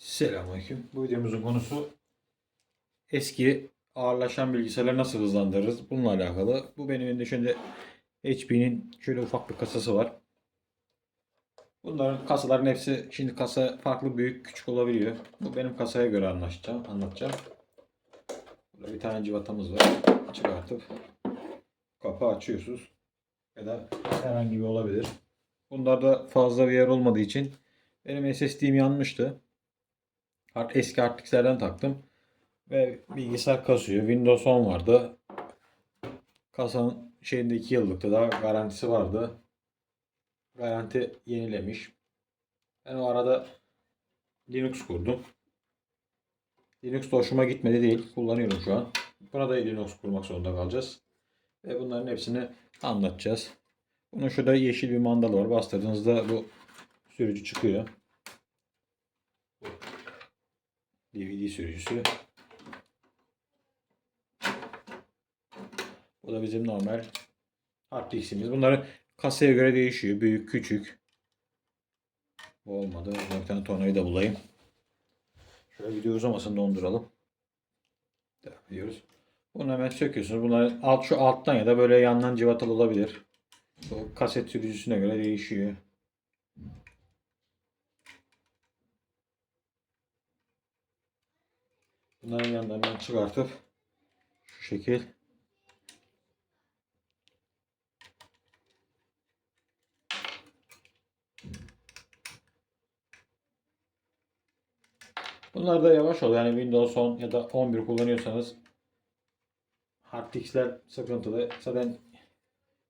Selamünaleyküm. Bu videomuzun konusu eski ağırlaşan bilgisayarları nasıl hızlandırırız? Bununla alakalı. Bu benim elimde şimdi HP'nin şöyle ufak bir kasası var. Bunların kasaların hepsi şimdi kasa farklı büyük küçük olabiliyor. Bu benim kasaya göre anlaşacağım, anlatacağım. Burada bir tane civatamız var. Çıkartıp kapağı açıyorsunuz. Ya da herhangi bir olabilir. Bunlarda fazla bir yer olmadığı için benim SSD'm yanmıştı. Eski hard disklerden taktım. Ve bilgisayar kasıyor. Windows 10 vardı. Kasanın şeyinde 2 yıllıktı daha garantisi vardı. Garanti yenilemiş. Ben o arada Linux kurdum. Linux da hoşuma gitmedi değil. Kullanıyorum şu an. Buna da Linux kurmak zorunda kalacağız. Ve bunların hepsini anlatacağız. Bunun şurada yeşil bir mandal var. Bastırdığınızda bu sürücü çıkıyor. DVD sürücüsü. Bu da bizim normal hard diskimiz. Bunların kasaya göre değişiyor. Büyük, küçük. Bu olmadı. Bir tane tornayı da bulayım. Şöyle video uzamasın donduralım. Devam ediyoruz. Bunu hemen söküyorsunuz. Bunlar alt şu alttan ya da böyle yandan civatalı olabilir. Bu kaset sürücüsüne göre değişiyor. Bunların yanlarından çıkartıp şu şekil Bunlar da yavaş oluyor. Yani Windows 10 ya da 11 kullanıyorsanız hard diskler sıkıntılı. Zaten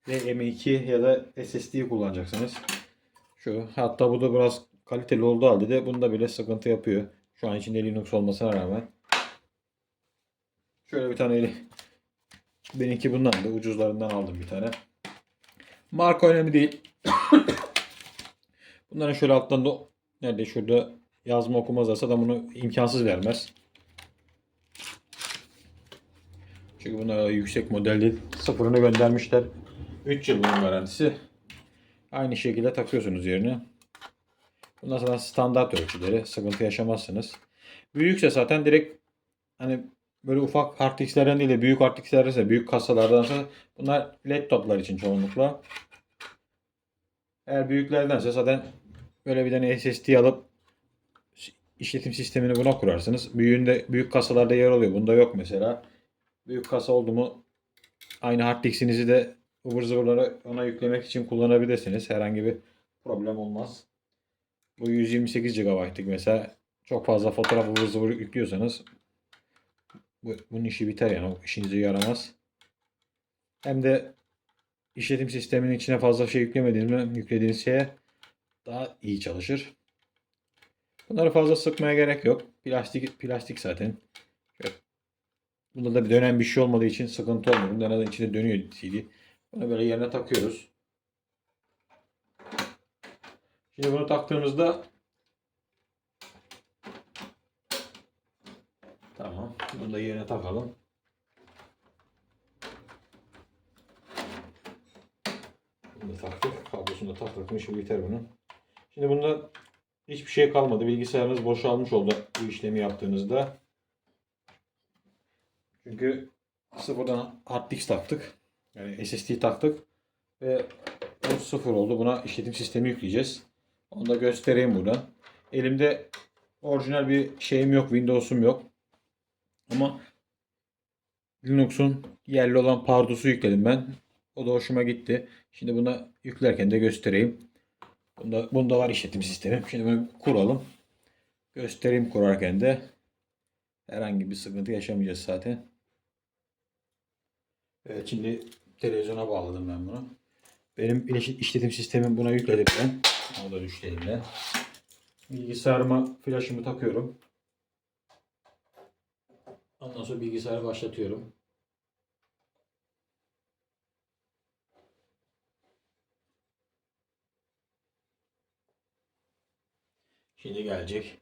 M2 ya da SSD kullanacaksınız. Şu hatta bu da biraz kaliteli olduğu halde de bunda bile sıkıntı yapıyor. Şu an içinde Linux olmasına rağmen. Şöyle bir tane benimki bundan da ucuzlarından aldım bir tane. Marka önemli değil. Bunların şöyle alttan da nerede şurada yazma okuma yazarsa da bunu imkansız vermez. Çünkü bunlar yüksek model. Sıfırını göndermişler. 3 yıl garantisi. Aynı şekilde takıyorsunuz yerine. Bunlar zaten standart ölçüleri. Sıkıntı yaşamazsınız. Büyükse zaten direkt hani böyle ufak hard disklerden değil de büyük hard disklerdense büyük kasalardansa bunlar laptoplar için çoğunlukla. Eğer büyüklerdense zaten böyle bir tane SSD alıp işletim sistemini buna kurarsınız. Büyüğünde büyük kasalarda yer oluyor. Bunda yok mesela. Büyük kasa oldu mu aynı hard diskinizi de ıvır zıvırları ona yüklemek için kullanabilirsiniz. Herhangi bir problem olmaz. Bu 128 GB'lık mesela çok fazla fotoğraf ıvır zıvır yüklüyorsanız bu, bunun işi biter yani. O işinize yaramaz. Hem de işletim sisteminin içine fazla şey yüklemediğiniz yüklediğiniz şeye daha iyi çalışır. Bunları fazla sıkmaya gerek yok. Plastik plastik zaten. Bunda da bir dönen bir şey olmadığı için sıkıntı olmuyor. Bunda da içinde dönüyor CD. Bunu böyle yerine takıyoruz. Şimdi bunu taktığımızda Tamam. Bunu da yerine takalım. Bunu da taktık. Kablosunu da taktık. İşi biter bunun. Şimdi bunda hiçbir şey kalmadı. Bilgisayarınız boşalmış oldu bu işlemi yaptığınızda. Çünkü sıfırdan hard disk taktık. Yani SSD taktık. Ve bu sıfır oldu. Buna işletim sistemi yükleyeceğiz. Onu da göstereyim buradan. Elimde orijinal bir şeyim yok. Windows'um yok. Ama Linux'un yerli olan Pardus'u yükledim ben. O da hoşuma gitti. Şimdi buna yüklerken de göstereyim. Bunda, bunda var işletim sistemi. Şimdi bunu kuralım. Göstereyim kurarken de. Herhangi bir sıkıntı yaşamayacağız zaten. Evet şimdi televizyona bağladım ben bunu. Benim işletim sistemim buna yükledim ben. O da düştü elimde. Bilgisayarıma flaşımı takıyorum. Ondan sonra bilgisayarı başlatıyorum. Şimdi gelecek.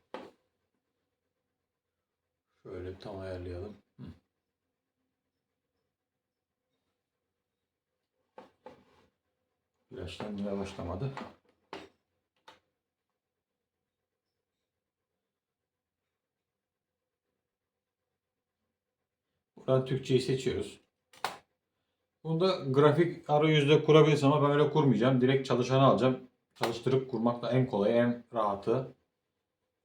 Şöyle tam ayarlayalım. Hı. Flaşlanmaya başlamadı. Buradan Türkçeyi seçiyoruz. Bunda grafik arayüzde kurabiliriz ama ben öyle kurmayacağım. Direkt çalışanı alacağım. Çalıştırıp kurmak da en kolayı, en rahatı.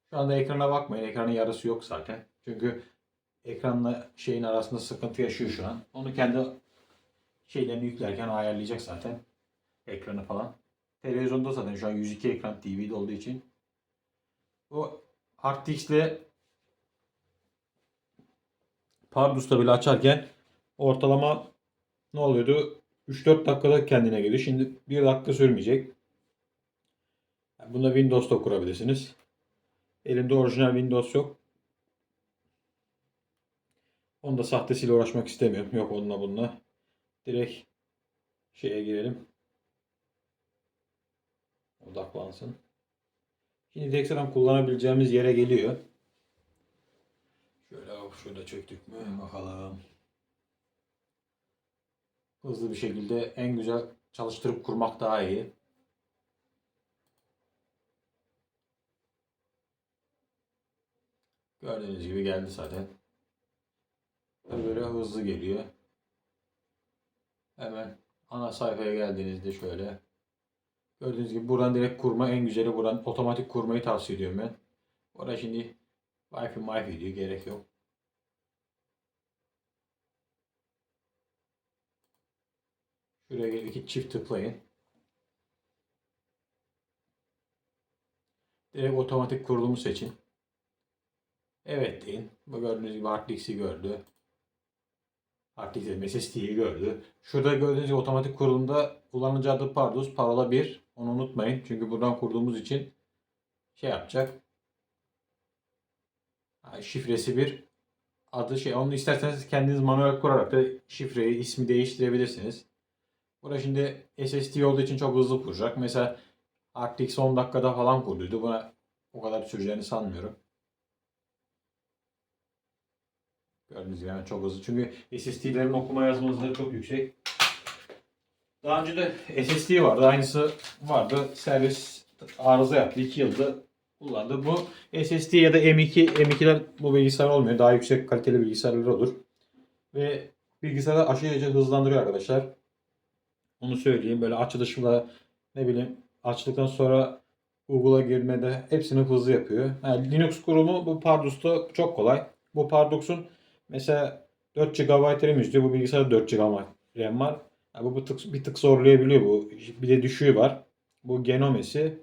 Şu anda ekrana bakmayın. Ekranın yarısı yok zaten. Çünkü ekranla şeyin arasında sıkıntı yaşıyor şu an. Onu kendi şeylerini yüklerken ayarlayacak zaten. Ekranı falan. Televizyonda zaten şu an 102 ekran TV'de olduğu için. Bu HardTX ile Pardus'ta bile açarken ortalama ne oluyordu? 3-4 dakikada kendine geliyor. Şimdi 1 dakika sürmeyecek. Bunda Windows'ta kurabilirsiniz. Elimde orijinal Windows yok. Onda sahtesiyle uğraşmak istemiyorum. Yok onunla bununla. Direkt şeye girelim. Odaklansın. Şimdi ekstradan kullanabileceğimiz yere geliyor. Şurada çöktük mü bakalım. Hızlı bir şekilde en güzel çalıştırıp kurmak daha iyi. Gördüğünüz gibi geldi zaten. Böyle hızlı geliyor. Hemen ana sayfaya geldiğinizde şöyle. Gördüğünüz gibi buradan direkt kurma en güzeli buradan otomatik kurmayı tavsiye ediyorum ben. Orada şimdi Wi-Fi Wi-Fi gerek yok. Şuraya iki çift tıklayın. Direkt otomatik kurulumu seçin. Evet deyin. Bu gördüğünüz gibi HardDisk'i gördü. HardDisk dedim, SSD'yi gördü. Şurada gördüğünüz gibi otomatik kurulumda kullanıcı adı Pardus, parola 1. Onu unutmayın. Çünkü buradan kurduğumuz için şey yapacak. Şifresi bir adı şey. Onu isterseniz kendiniz manuel kurarak da şifreyi, ismi değiştirebilirsiniz. Burada şimdi SSD olduğu için çok hızlı kuracak. Mesela RTX 10 dakikada falan kurduydu. Buna o kadar süreceğini sanmıyorum. Gördüğünüz gibi yani çok hızlı. Çünkü SSD'lerin okuma yazma hızları çok yüksek. Daha önce de SSD vardı. Aynısı vardı. Servis arıza yaptı. 2 yılda kullandı. Bu SSD ya da M2, M2'ler bu bilgisayar olmuyor. Daha yüksek kaliteli bilgisayarlar olur. Ve bilgisayarı aşırıca hızlandırıyor arkadaşlar. Onu söyleyeyim. Böyle açılışla ne bileyim açtıktan sonra Google'a girmede hepsini hızlı yapıyor. Yani Linux kurumu bu Pardus'ta çok kolay. Bu Pardus'un mesela 4 GB RAM istiyor. Bu bilgisayarda 4 GB RAM var. Yani bu bir tık, bir tık zorlayabiliyor bu. Bir de düşüğü var. Bu Genomes'i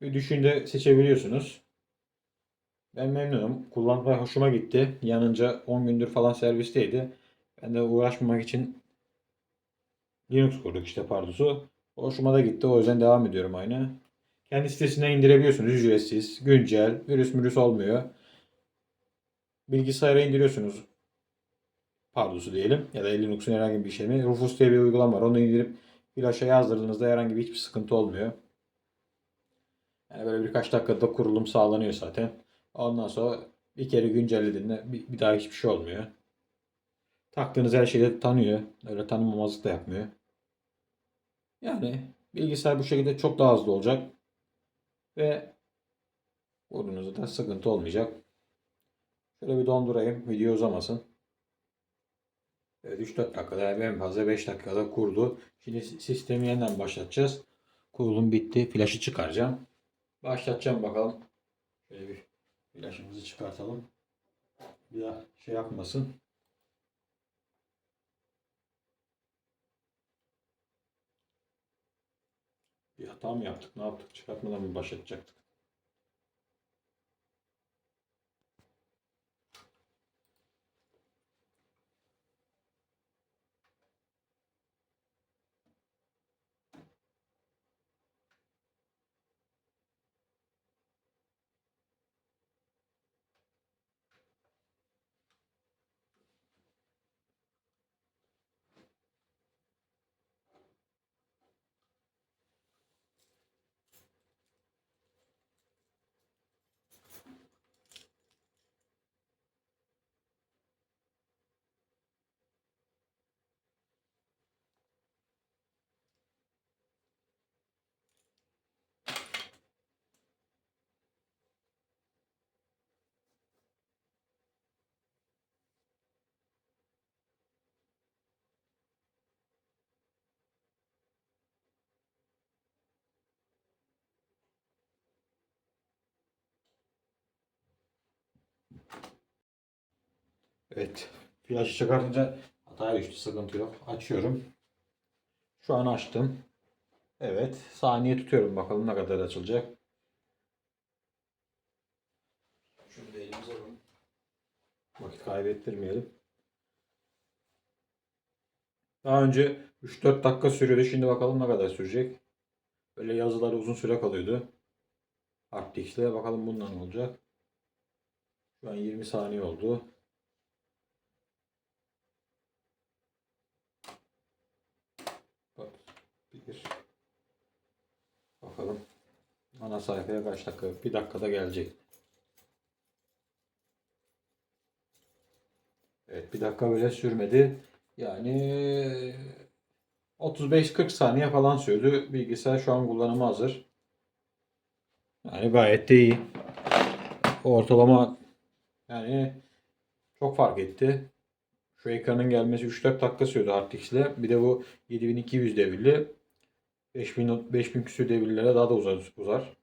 bir düşüğünde seçebiliyorsunuz. Ben memnunum. Kullanmaya hoşuma gitti. Yanınca 10 gündür falan servisteydi. Ben de uğraşmamak için Linux kurduk işte Pardus'u. Hoşuma da gitti. O yüzden devam ediyorum aynı. Kendi sitesinden indirebiliyorsunuz ücretsiz, güncel, virüs mürüs olmuyor. Bilgisayara indiriyorsunuz Pardus'u diyelim ya da Linux'un herhangi bir şeyini. Rufus diye bir uygulama var. Onu indirip flaşa yazdırdığınızda herhangi bir hiçbir sıkıntı olmuyor. Yani böyle birkaç dakikada kurulum sağlanıyor zaten. Ondan sonra bir kere güncellediğinde bir, bir daha hiçbir şey olmuyor. Taktığınız her şeyi de tanıyor. Öyle tanımamazlık da yapmıyor. Yani bilgisayar bu şekilde çok daha hızlı olacak. Ve kurduğunuzda da sıkıntı olmayacak. Şöyle bir dondurayım. Video uzamasın. Evet 3-4 dakikada yani en fazla 5 dakikada kurdu. Şimdi sistemi yeniden başlatacağız. Kurulum bitti. Flaşı çıkaracağım. Başlatacağım bakalım. Şöyle bir flaşımızı çıkartalım. Bir daha şey yapmasın. Bir hata mı yaptık? Ne yaptık? Çıkartmadan mı başlatacaktık? Evet. Flaşı çıkartınca hataya düştü. Sıkıntı yok. Açıyorum. Şu an açtım. Evet. Saniye tutuyorum. Bakalım ne kadar açılacak. Şunu da elimize alalım. Vakit kaybettirmeyelim. Daha önce 3-4 dakika sürüyordu. Şimdi bakalım ne kadar sürecek. Böyle yazılar uzun süre kalıyordu. Artix'le bakalım bundan ne olacak. Şu an 20 saniye oldu. Bak, bir. Bakalım. Ana sayfaya kaç dakika? Bir dakikada gelecek. Evet bir dakika böyle sürmedi. Yani 35-40 saniye falan sürdü. Bilgisayar şu an kullanıma hazır. Yani gayet de iyi. Ortalama yani çok fark etti. Şu ekranın gelmesi 3-4 dakika sürdü RTX'le. Bir de bu 7200 devirli 5000 5000 küsür devirlere daha da uzar, uzar.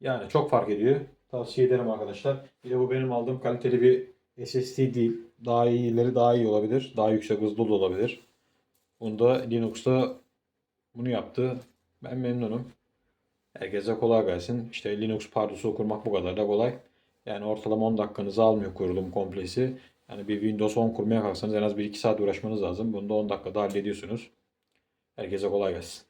Yani çok fark ediyor. Tavsiye ederim arkadaşlar. Bir de bu benim aldığım kaliteli bir SSD değil. Daha iyileri daha iyi olabilir. Daha yüksek hızlı da olabilir. Bunda Linux'ta bunu yaptı. Ben memnunum. Herkese kolay gelsin. İşte Linux parçası kurmak bu kadar da kolay. Yani ortalama 10 dakikanızı almıyor kurulum komplesi. Yani bir Windows 10 kurmaya kalksanız en az 1-2 saat uğraşmanız lazım. Bunu da 10 dakikada hallediyorsunuz. Herkese kolay gelsin.